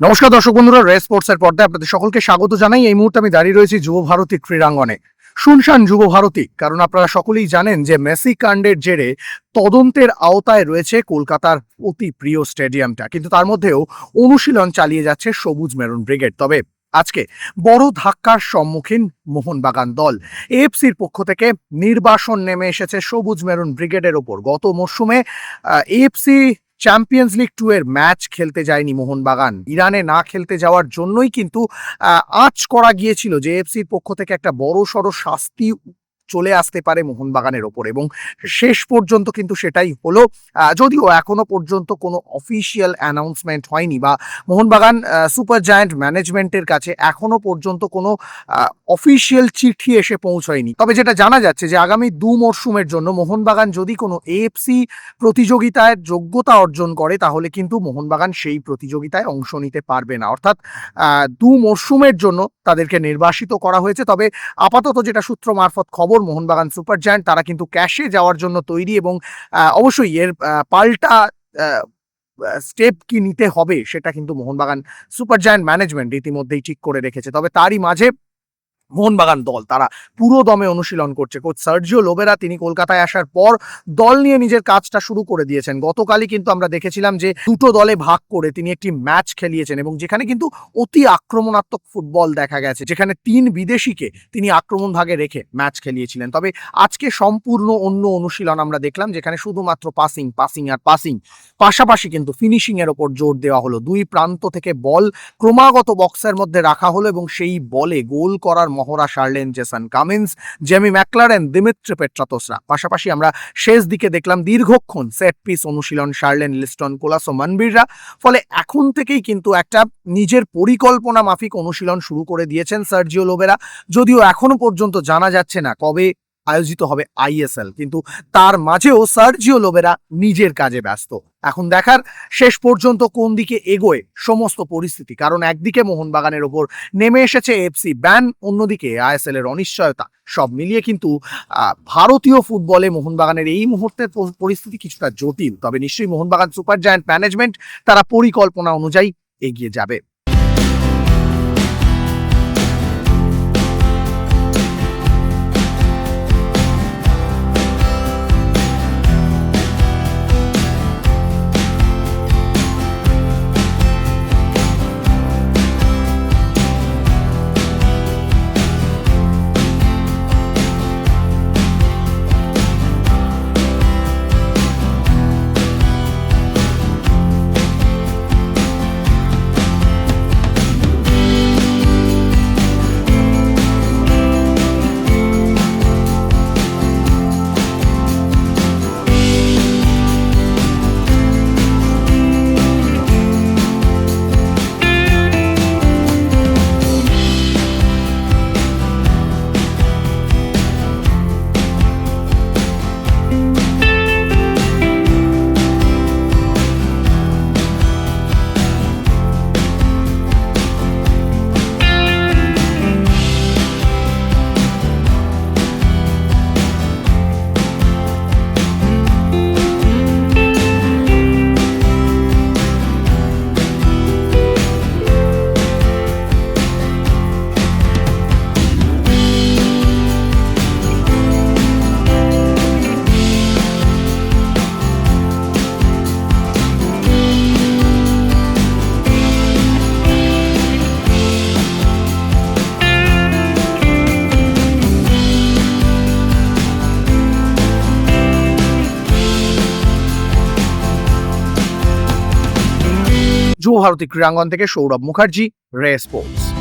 নমস্কার দর্শক বন্ধুরা রে স্পোর্টস এর পর্দায় আপনাদের সকলকে স্বাগত জানাই। এই মুহূর্তে আমি দাঁড়িয়ে রয়েছি যুব ভারতী ক্রীড়াঙ্গনে। শুনশান যুব ভারতী, কারণ আপনারা সকলেই জানেন যে মেসি কাণ্ডের জেরে তদন্তের আওতায় রয়েছে কলকাতার অতি প্রিয় স্টেডিয়ামটা। কিন্তু তার মধ্যেও অনুশীলন চালিয়ে যাচ্ছে সবুজ মেরুন ব্রিগেড। তবে আজকে বড় ধাক্কার সম্মুখীন মোহনবাগান দল। এএফসির পক্ষ থেকে নির্বাসন নেমে এসেছে সবুজ মেরুন ব্রিগেডের ওপর। গত মরশুমে এএফসি চ্যাম্পিয়ন্স লিগ টু এর ম্যাচ খেলতে যায়নি মোহনবাগান। ইরানে না খেলতে যাওয়ার জন্যই কিন্তু আঁচ করা গিয়েছিল। যে এফসির পক্ষ থেকে একটা বড় সড় শাস্তি চলে আসতে পারে মোহনবাগানের ওপর এবং শেষ পর্যন্ত কিন্তু সেটাই হলো। যদিও এখনও পর্যন্ত কোনো অফিসিয়াল অ্যানাউন্সমেন্ট হয়নি বা মোহনবাগান সুপার জায়ান্ট ম্যানেজমেন্টের কাছে এখনও পর্যন্ত কোনো অফিসিয়াল চিঠি এসে পৌঁছয়নি। তবে যেটা জানা যাচ্ছে যে আগামী দু মরশুমের জন্য মোহনবাগান যদি কোনো এএফসি প্রতিযোগিতায় যোগ্যতা অর্জন করে, তাহলে কিন্তু মোহনবাগান সেই প্রতিযোগিতায় অংশ নিতে পারবে না। অর্থাৎ দু মরশুমের জন্য তাদেরকে নির্বাসিত করা হয়েছে। তবে আপাতত যেটা সূত্র মারফত খবর মোহনবাগান সুপার জায়ান্ট, তারা কিন্তু ক্যাশে যাওয়ার জন্য তৈরি এবং অবশ্যই এর পাল্টা স্টেপ কি নিতে হবে সেটা কিন্তু মোহনবাগান সুপার জায়ান্ট ম্যানেজমেন্ট ইতিমধ্যেই ঠিক করে রেখেছে। তবে তারই মাঝে মোহনবাগান দল। তারা পুরো দমে অনুশীলন করছে। কোচ সার্জিও লোবেরা তিনি কলকাতায় আসার পর দল নিয়ে নিজের কাজটা শুরু করে দিয়েছেন। গতকালই কিন্তু আমরা দেখেছিলাম যে দুটো দলে ভাগ করে তিনি একটি ম্যাচ খেলিয়েছেন এবং যেখানে কিন্তু অতি আক্রমণাত্মক ফুটবল দেখা গেছে, যেখানে তিন বিদেশিকে তিনি আক্রমণ ভাগে রেখে ম্যাচ খেলিয়েছিলেন। তবে আজকে সম্পূর্ণ অন্য অনুশীলন আমরা দেখলাম, যেখানে শুধুমাত্র পাসিং পাসিং আর পাসিং পাশাপাশি কিন্তু ফিনিশিং এর ওপর জোর দেওয়া হলো। দুই প্রান্ত থেকে বল ক্রমাগত বক্সের মধ্যে রাখা হলো এবং সেই বলে গোল করার মহড়া সারলেন Jason Cummins, Jamie Maclaren, Dimitri পেট্রাতোসরা। পাশাপাশি আমরা শেষ দিকে দেখলাম দীর্ঘক্ষণ সেট পিস অনুশীলন সারলেন লিস্টন, কোলাস ও মানবীররা। ফলে এখন থেকেই কিন্তু একটা নিজের পরিকল্পনা মাফিক অনুশীলন শুরু করে দিয়েছেন সার্জিও লোবেরা। যদিও এখনও পর্যন্ত জানা যাচ্ছে না কবে আয়োজিত হবে আইএসএল কিন্তু তার মাঝেও সার্জিও লোবেরা নিজের কাজে ব্যস্ত। এখন দেখার শেষ পর্যন্ত কোন দিকে এগোয় সমস্ত পরিস্থিতি। কারণ একদিকে মোহনবাগানের ওপর নেমে এসেছে এফসি ব্যান, অন্যদিকে আইএসএল এর অনিশ্চয়তা। সব মিলিয়ে কিন্তু ভারতীয় ফুটবলে মোহনবাগানের এই মুহূর্তের পরিস্থিতি কিছুটা জটিল। তবে নিশ্চয়ই মোহনবাগান সুপার জায়ান্ট ম্যানেজমেন্ট তারা পরিকল্পনা অনুযায়ী এগিয়ে যাবে। যুব ভারতী ক্রীড়াঙ্গন থেকে সৌরভ মুখার্জি রে স্পোর্টস।